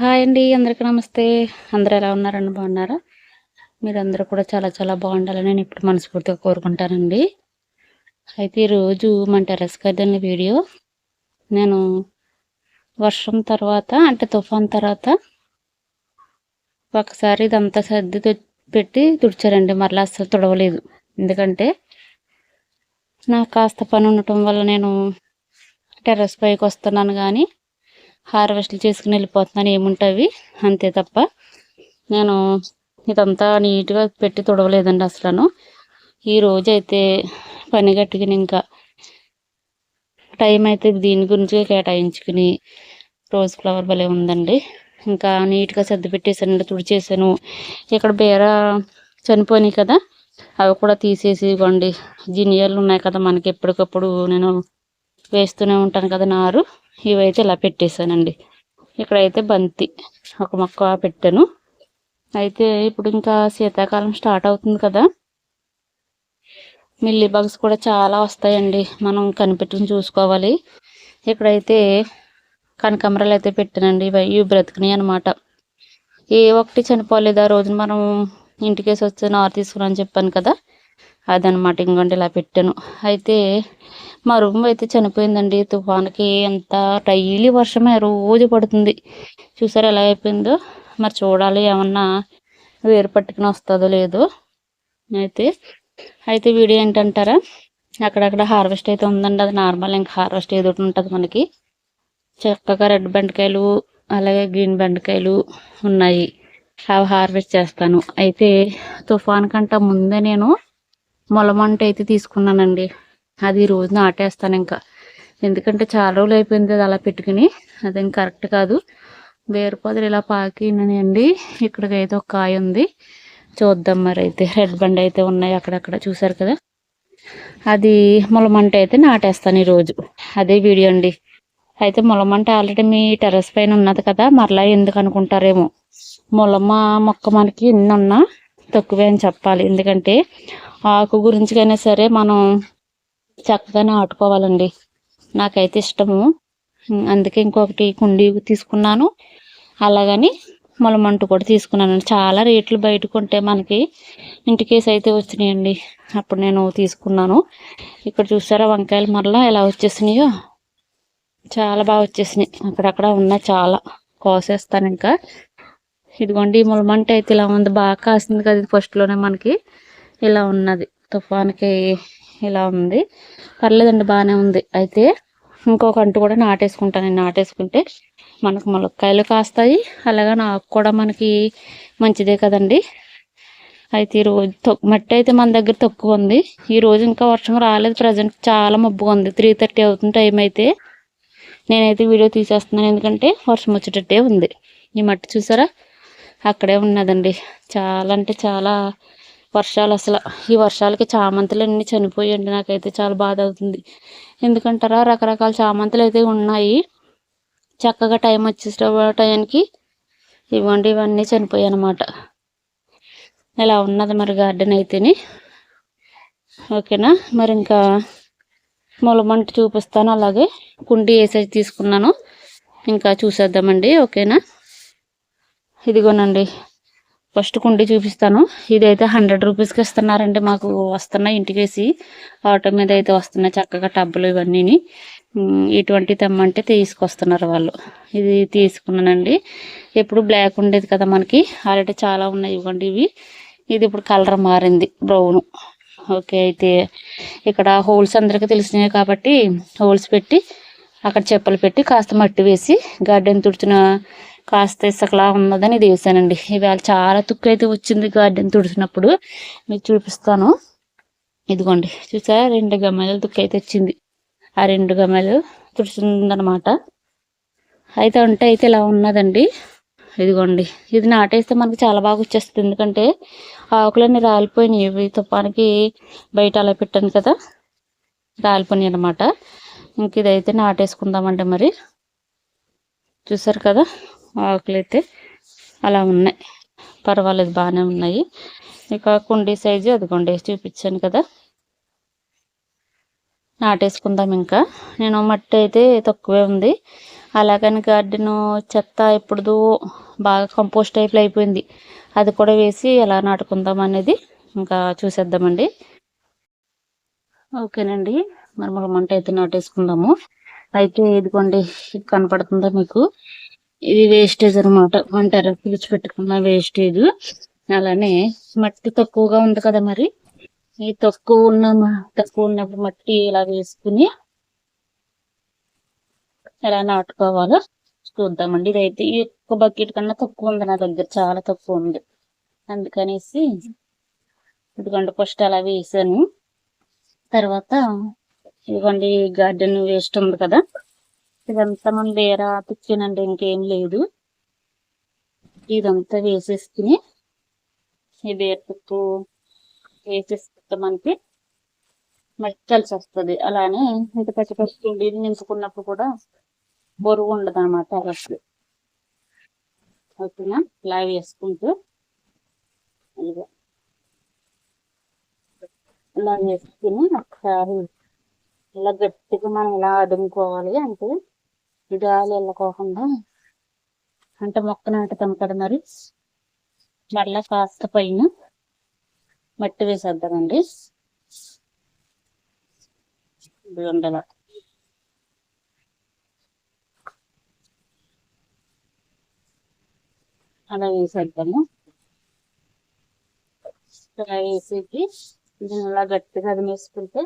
Hi అండి అందరికీ నమస్తే. అందరు ఎలా ఉన్నారండి? బాగున్నారా? మీరందరూ కూడా చాలా చాలా బాగుండాలని నేను ఇప్పుడు మనస్ఫూర్తిగా కోరుకుంటానండి. అయితే ఈరోజు మన టెరస్ గార్డెన్ వీడియో. నేను వర్షం తర్వాత అంటే తుఫాన్ తర్వాత ఒకసారి ఇదంతా సర్ది పెట్టి తుడిచారండి. మరలా అస్సలు తుడవలేదు. ఎందుకంటే నాకు కాస్త పని ఉండటం వల్ల నేను టెర్రస్ పైకి వస్తున్నాను కానీ హార్వెస్ట్లు చేసుకుని వెళ్ళిపోతున్నాను ఏముంటాయి అంతే తప్ప నేను ఇదంతా నీట్గా పెట్టి తుడవలేదండి అసలు ఈ రోజు అయితే పని కట్టుకుని ఇంకా. టైం అయితే దీని గురించి కేటాయించుకుని రోజ్ ఫ్లవర్ భలే ఉందండి. ఇంకా నీట్గా సర్ది పెట్టేసానండి తుడిచేసాను ఇక్కడ బేర చనిపోయినాయి కదా అవి కూడా తీసేసి ఇవ్వండి. జినియాలు ఉన్నాయి కదా మనకి ఎప్పటికప్పుడు నేను వేస్తూనే ఉంటాను కదా నారు. ఇవైతే ఇలా పెట్టేశానండి. ఇక్కడైతే బంతి ఒక మొక్క పెట్టాను. అయితే ఇప్పుడు ఇంకా శీతాకాలం స్టార్ట్ అవుతుంది కదా. మిల్లీ బగ్స్ కూడా చాలా వస్తాయండి. మనం కనిపెట్టుకుని చూసుకోవాలి. ఇక్కడైతే కనకమరాలు అయితే పెట్టానండి. ఇవి బ్రతికినాయి అనమాట ఏ ఒక్కటి చనిపోలేదు. ఆ రోజున మనం ఇంటికేసి వస్తే నారు తీసుకుని చెప్పాను కదా. అదనమాట ఇంకోండి ఇలా పెట్టాను. అయితే మా రూమ్ అయితే చనిపోయిందండి. తుఫాన్కి ఎంత డైలీ వర్షమే రోజు పడుతుంది. చూసారు ఎలా అయిపోయిందో? మరి చూడాలి ఏమన్నా వేరు పట్టుకుని వస్తుందో లేదో. అయితే అయితే వీడియో ఏంటంటారా? అక్కడక్కడ హార్వెస్ట్ అయితే ఉందండి. అది నార్మల్ ఇంకా హార్వెస్ట్ ఏదో ఉంటుంది మనకి. చక్కగా రెడ్ బెండకాయలు అలాగే గ్రీన్ బెండకాయలు ఉన్నాయి. అవి హార్వెస్ట్ చేస్తాను. అయితే తుఫాన్ కంట ముందే నేను మొలమంట అయితే తీసుకున్నానండి. అది రోజు నాటేస్తాను ఇంకా. ఎందుకంటే చాలా రోజులు అయిపోయింది అది అలా పెట్టుకుని. అదేం కరెక్ట్ కాదు. వేరుపోదలు ఇలా పాకినాయండి ఇక్కడికైతే ఒక కాయ ఉంది. చూద్దాం మరి అయితే. రెడ్ బండ్ అయితే ఉన్నాయి అక్కడక్కడ చూసారు కదా. అది ములమంట అయితే నాటేస్తాను ఈరోజు. అదే వీడియో అండి. అయితే ములమంట ఆల్రెడీ మీ టెర్రస్ పైన ఉన్నది కదా. మరలా ఎందుకు అనుకుంటారేమో. మొలమ మొక్క మనకి ఎన్ని ఉన్నా తక్కువే అని చెప్పాలి. ఎందుకంటే ఆకు గురించికైనా సరే మనం చక్కగా నాటుకోవాలండి నాకైతే ఇష్టము. అందుకే ఇంకొకటి కుండీ తీసుకున్నాను. అలాగని మొలమంటు కూడా తీసుకున్నాను చాలా రేట్లు బయట కొంటే మనకి ఇంటికేసి అయితే వచ్చినాయండి. అప్పుడు నేను తీసుకున్నాను. ఇక్కడ చూసారా వంకాయలు మరలా ఎలా వచ్చేసినాయో? చాలా బాగా వచ్చేసినాయి. అక్కడక్కడ ఉన్నాయి చాలా కోసేస్తాను ఇంకా. ఇదిగోండి ములమంట అయితే ఇలా ఉంది. బాగా కాసింది కదా ఇది ఫస్ట్లోనే మనకి. ఇలా ఉన్నది. తుఫాన్కి ఇలా ఉంది. పర్లేదండి బాగానే ఉంది. అయితే ఇంకొక అంటు కూడా నాటేసుకుంటాను నాటేసుకుంటే మనకు ములక్కాయలు కాస్తాయి. అలాగే నాకు కూడా మనకి మంచిదే కదండి. అయితే ఈరోజు మట్టి అయితే మన దగ్గర తక్కువ ఉంది. ఈరోజు ఇంకా వర్షం రాలేదు. ప్రజెంట్ చాలా మబ్బుగా ఉంది. త్రీ థర్టీ అవుతుంది టైం అయితే నేనైతే వీడియో తీసేస్తున్నాను. ఎందుకంటే వర్షం వచ్చేటట్టే ఉంది. ఈ మట్టి చూసారా? అక్కడే ఉన్నదండి. చాలా అంటే చాలా వర్షాలు అసలు. ఈ వర్షాలకి చామంతులు అన్నీ చనిపోయండి. నాకైతే చాలా బాధ అవుతుంది. ఎందుకంటారా? రకరకాల చామంతులు అయితే ఉన్నాయి. చక్కగా టైం వచ్చేసిన టైంకి ఇవ్వండి ఇవన్నీ చనిపోయాయి అనమాట ఇలా ఉన్నది మరి గార్డెన్ అయితేని. ఓకేనా? మరి ఇంకా మొలమంట చూపిస్తాను. అలాగే కుండి వేసేసి తీసుకున్నాను. ఇంకా చూసేద్దామండి. ఓకేనా? ఇదిగోనండి. ఫస్ట్ కుండి చూపిస్తాను. ఇదైతే హండ్రెడ్ రూపీస్కి ఇస్తున్నారండి. మాకు వస్తున్నాయి ఇంటికేసి. ఆటో మీద అయితే వస్తున్నాయి చక్కగా టబ్బులు ఇవన్నీ ఇటువంటి తెమ్మంటే తీసుకొస్తున్నారు వాళ్ళు. ఇది తీసుకున్నానండి. ఎప్పుడు బ్లాక్ ఉండేది కదా మనకి. ఆల్రెడీ చాలా ఉన్నాయి ఇవ్వండి ఇవి. ఇది ఇప్పుడు కలర్ మారింది. బ్రౌన్. ఓకే అయితే ఇక్కడ హోల్స్ అందరికీ తెలిసినాయి కాబట్టి హోల్స్ పెట్టి అక్కడ చెప్పులు పెట్టి కాస్త మట్టి వేసి గార్డెన్ తుడిచిన కాస్త ఇసుకలా ఉన్నదని ఇది వేసానండి. ఇవాళ చాలా తుక్కు అయితే వచ్చింది గార్డెన్ తుడిచినప్పుడు మీకు చూపిస్తాను. ఇదిగోండి. చూసా రెండు గమ్మెలు తుక్కు అయితే వచ్చింది. ఆ రెండు గమ్మెలు తుడిచిందనమాట అయితే ఉంటే అయితే ఇలా ఉన్నదండి. ఇదిగోండి. ఇది నాటేస్తే మనకి చాలా బాగా వచ్చేస్తుంది. ఎందుకంటే ఆకులన్నీ రాలిపోయినాయి. తుపానికి బయట అలా పెట్టాను కదా. రాలిపోయినాయి అనమాట ఇంక ఇదైతే నాటేసుకుందామండి మరి. చూసారు కదా? ఆకులు అయితే అలా ఉన్నాయి. పర్వాలేదు బాగానే ఉన్నాయి. ఇక కుండీ సైజు అదిగోండి చూపించాను కదా. నాటేసుకుందాం ఇంకా. నేను మట్టి అయితే తక్కువే ఉంది. అలాగని గార్డెన్ చెత్త ఎప్పుడుదో బాగా కంపోస్ట్ టైప్లో అయిపోయింది. అది కూడా వేసి ఎలా నాటుకుందాం అనేది ఇంకా చూసేద్దామండి. ఓకేనండి మరి మనం మంట అయితే నాటేసుకుందాము. అయితే ఇదిగోండి కనపడుతుందా మీకు? ఇది వేస్టేజ్ అనమాట వంట పెట్టుకున్న వేస్టేజ్ అలానే మట్టి తక్కువగా ఉంది కదా మరి. ఈ తక్కువ ఉన్న తక్కువ ఉన్నప్పుడు మట్టి ఇలా వేసుకుని ఎలా నాటుకోవాలో చూద్దామండి. ఇదైతే ఈ ఒక్క బకెట్ కన్నా తక్కువ ఉంది నా దగ్గర చాలా తక్కువ ఉంది. అందుకనేసి ఇదిగోండి ఫస్ట్ అలా వేసాను. తర్వాత ఇదిగోండి గార్డెన్ వేస్ట్ ఉంది కదా. ఇదంతా మనం వేర పిచ్చినండి ఇంకేం లేదు. ఇదంతా వేసేసుకుని ఈ వేరుపుప్పు వేసేసుకుంటే మనకి మట్టి కలిసి వస్తుంది అలానే ఇంత పచ్చి పచ్చి నీళ్ళు నింపుకున్నప్పుడు కూడా బరువు ఉండదు అనమాట అసలు ఓకేనా? ఇలా వేసుకుంటూ ఇలా వేసుకుని ఒకసారి ఇలా గట్టిగా మనం ఇలా అదుముకోవాలి అంటే గాలి వెళ్ళకోకుండా అంటే మొక్క నాటుతాం కదా మరి. మళ్ళా కాస్త పైన మట్టి వేసేద్దామండి. ఉండాల. అలా వేసేద్దాము. అలా వేసేసి దీని అలా గట్టిగా అది వేసుకుంటే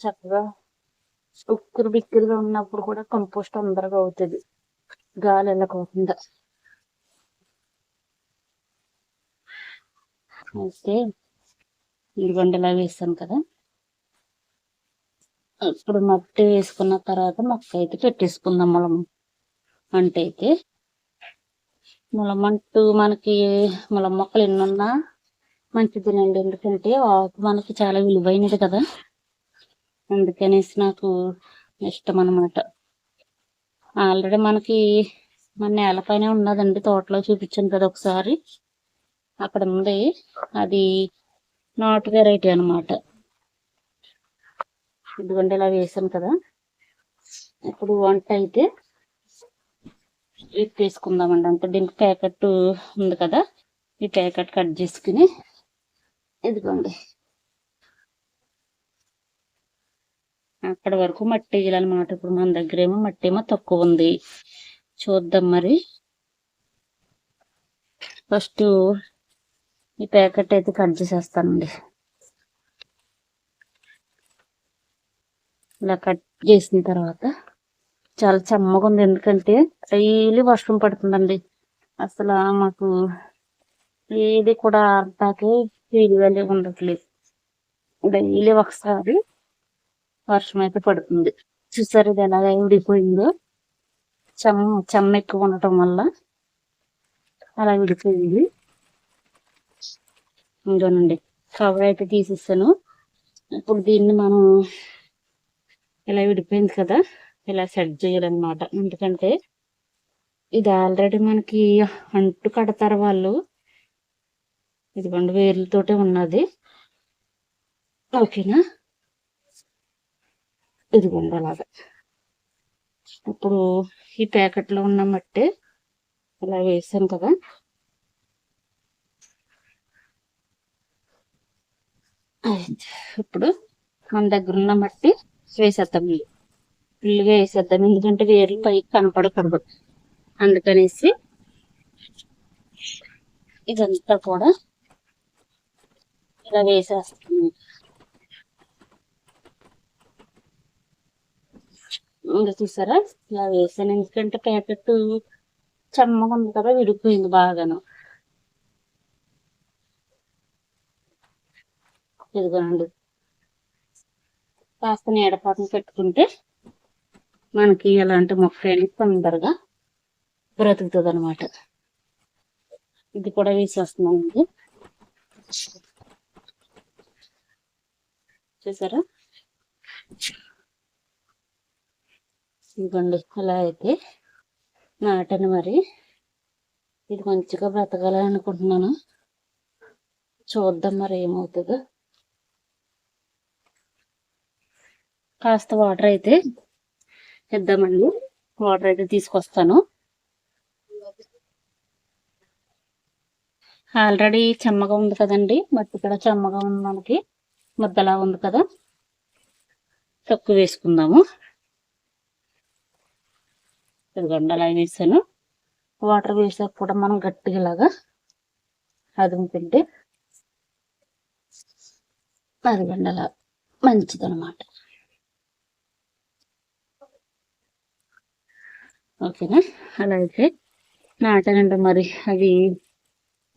చక్కగా ఉక్కురు బిక్కురుగా ఉన్నప్పుడు కూడా కంపోస్ట్ తొందరగా అవుతుంది. గాలి వెళ్ళకోకుండా అయితే ఇదిగోండి ఇలా వేసాను కదా. ఇప్పుడు మట్టి వేసుకున్న తర్వాత మొక్క అయితే పెట్టేసుకుందాం ములం అంటే అయితే మొలమంటూ మనకి ములం మొక్కలు ఎన్నున్నా మంచిదేనండి ఎందుకంటే ఆకు మనకి చాలా విలువైనది కదా. అందుకనేసి నాకు ఇష్టం అనమాట ఆల్రెడీ మనకి మన నేలపైన ఉన్నదండి తోటలో చూపించాను కదా ఒకసారి. అక్కడ ఉంది. అది నాటు వెరైటీ అనమాట ఇదిగోండి ఇలా వేసాను కదా. ఇప్పుడు వంట అయితే వేసుకుందామండి అంటే దీనికి ప్యాకెట్ ఉంది కదా. ఈ ప్యాకెట్ కట్ చేసుకుని ఇదిగోండి. అక్కడ వరకు మట్టి వేయాలన్నమాట ఇప్పుడు మన దగ్గర ఏమో మట్టి ఏమో తక్కువ ఉంది. చూద్దాం మరి. ఫస్ట్ ఈ ప్యాకెట్ అయితే కట్ చేసేస్తానండి. ఇలా కట్ చేసిన తర్వాత చాలా చెమ్మగా ఉంది. ఎందుకంటే డైలీ వర్షం పడుతుందండి. అసలు మాకు ఏది కూడా అంతాకే ఫీల్గానే ఉండట్లేదు. డైలీ ఒకసారి వర్షం అయితే పడుతుంది. చూసారు ఇది ఎలాగ విడిపోయిందో? చెమ్మ చెమ్మ ఎక్కువ ఉండటం వల్ల అలా విడిపోయింది. ఇంకోనండి కవర్ అయితే తీసేస్తాను ఇప్పుడు దీన్ని మనం ఇలా విడిపోయింది కదా ఇలా సెట్ చేయాలన్నమాట. ఎందుకంటే ఇది ఆల్రెడీ మనకి అంటు కడతారు వాళ్ళు. ఇదిగోండి వేర్లతోటే ఉన్నది. ఓకేనా? ఇదిగోండి అలాగా. ఇప్పుడు ఈ ప్యాకెట్లో ఉన్న మట్టి ఇలా వేసాను కదా. ఇప్పుడు మన దగ్గర ఉన్న మట్టి వేసేద్దాం. ఫుల్గా వేసేద్దాం. ఎందుకంటే వేర్లు పైకి కనపడకూడదు. అందుకనేసి ఇదంతా కూడా ఇలా వేసేస్తాను ఇంకా చూసారా? ఇలా వేసాను. ఎందుకంటే ప్యాకెట్ చెమ్మగా ఉంది కదా విడిపోయింది బాగాను. ఇదిగోనండి. కాస్త నీడపాటను పెట్టుకుంటే మనకి ఎలాంటి మొక్క అనేది తొందరగా బ్రతుకుతుంది అనమాట ఇది కూడా వేసేస్తున్నామండి చూసారా? ఇదిగోండి అలా అయితే నాటను మరి ఇది మంచిగా బ్రతకాలని అనుకుంటున్నాను చూద్దాం మరి ఏమవుతుందో. కాస్త వాటర్ అయితే ఇద్దామండి. వాటర్ అయితే తీసుకొస్తాను. ఆల్రెడీ చెమ్మగా ఉంది కదండి మట్టి కూడా చెమ్మగా ఉంది మనకి ముద్దలా ఉంది కదా. తక్కువ వేసుకుందాము. ఇదిగోండి అలా వేసాను వాటర్ వేసాక కూడా మనం గట్టిగా ఇలాగా అదుముకుంటే అదిగోండి అలా మంచిదనమాట ఓకేనా? అలా అయితే నాటానండి మరి అవి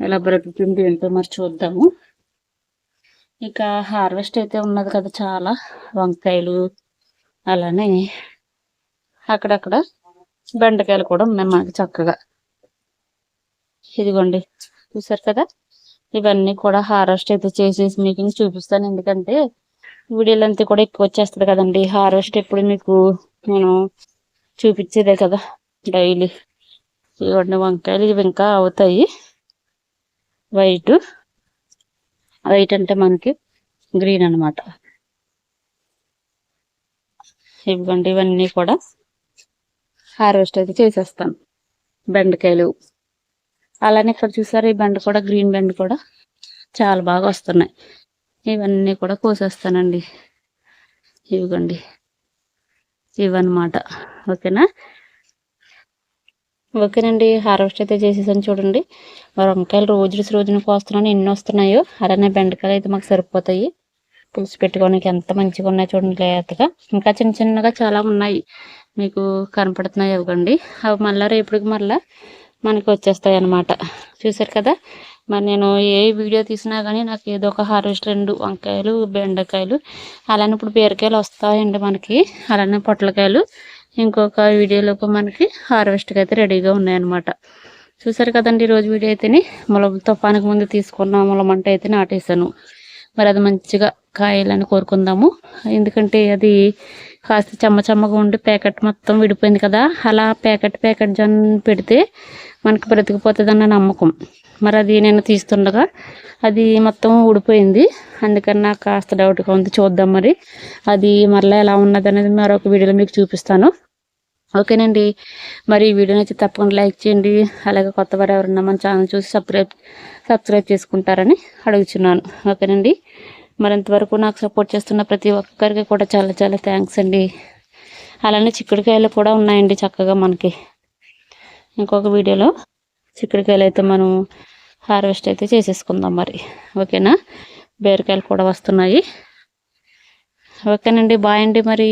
ఎలా బ్రతుకుతుంది ఏంటో మరి చూద్దాము. ఇక హార్వెస్ట్ అయితే ఉన్నది కదా చాలా వంకాయలు అలానే అక్కడక్కడ బెండకాయలు కూడా ఉన్నాయి మనకి చక్కగా. ఇదిగోండి చూసారు కదా? ఇవన్నీ కూడా హార్వెస్ట్ అయితే చేసేసి మీకు చూపిస్తాను. ఎందుకంటే వీడియోలంతా కూడా ఎక్కువ వచ్చేస్తుంది కదండి. హార్వెస్ట్ ఎప్పుడు మీకు నేను చూపించేదే కదా డైలీ. ఇవన్నీ వంకాయలు ఇవి ఇంకా అవుతాయి. వైట్ వైట్ అంటే మనకి గ్రీన్ అనమాట ఇవ్వండి ఇవన్నీ కూడా హార్వెస్ట్ అయితే చేసేస్తాను. బెండకాయలు. అలానే ఇక్కడ చూసారు ఈ బెండ కూడా గ్రీన్ బెండ కూడా చాలా బాగా వస్తున్నాయి. ఇవన్నీ కూడా కోసేస్తానండి. ఇవ్వండి. ఇవన్నమాట ఓకేనా? ఓకేనండి. హార్వెస్ట్ అయితే చేసేసాను చూడండి. మరి వంకాయలు రోజు రోజున కోస్తున్నాను. ఎన్ని వస్తున్నాయో అలానే బెండకాయలు అయితే మాకు సరిపోతాయి. పులుసు పెట్టుకోవడానికి ఎంత మంచిగా ఉన్నాయి చూడండి లేతగా. ఇంకా చిన్న చిన్నగా చాలా ఉన్నాయి. మీకు కనపడుతున్నాయి ఇవ్వండి అవి మళ్ళీ రేపటికి మళ్ళీ మనకి వచ్చేస్తాయి అన్నమాట. చూసారు కదా? మరి నేను ఏ వీడియో తీసినా కానీ నాకు ఏదో ఒక హార్వెస్ట్ రెండు వంకాయలు బెండకాయలు అలానే ఇప్పుడు బీరకాయలు వస్తాయండి మనకి. అలానే పొట్లకాయలు ఇంకొక వీడియోలోకి మనకి హార్వెస్ట్కి అయితే రెడీగా ఉన్నాయన్నమాట చూసారు కదండి ఈరోజు వీడియో అయితేనే? ముల తుఫానికి ముందు తీసుకున్న ములమంట అయితే నాటేశాను. మరి అది మంచిగా కాయాలని కోరుకుందాము. ఎందుకంటే అది కాస్త చెమ్మ చెమ్మగా ఉండి ప్యాకెట్ మొత్తం విడిపోయింది కదా అలా ప్యాకెట్ ప్యాకెట్ జొన్న పెడితే మనకి బ్రతికిపోతుంది అన్న నమ్మకం. మరి అది నేను తీస్తుండగా అది మొత్తం ఊడిపోయింది. అందుకని నాకు కాస్త డౌట్గా ఉంది. చూద్దాం మరి అది మరలా ఎలా ఉన్నది అనేది మరొక వీడియోలో మీకు చూపిస్తాను. ఓకేనండి. మరి ఈ వీడియో నచ్చితే తప్పకుండా లైక్ చేయండి. అలాగే కొత్త వారు ఎవరన్నా మన ఛానల్ చూసి సబ్స్క్రైబ్ సబ్స్క్రైబ్ చేసుకుంటారని అడుగుతున్నాను ఓకేనండి. మరింతవరకు నాకు సపోర్ట్ చేస్తున్న ప్రతి ఒక్కరికి కూడా చాలా చాలా థ్యాంక్స్ అండి. అలానే చిక్కుడుకాయలు కూడా ఉన్నాయండి చక్కగా మనకి. ఇంకొక వీడియోలో చిక్కుడుకాయలు అయితే మనం హార్వెస్ట్ అయితే చేసేసుకుందాం మరి. ఓకేనా? బీరకాయలు కూడా వస్తున్నాయి. ఓకేనండి బాయ్ అండి మరి.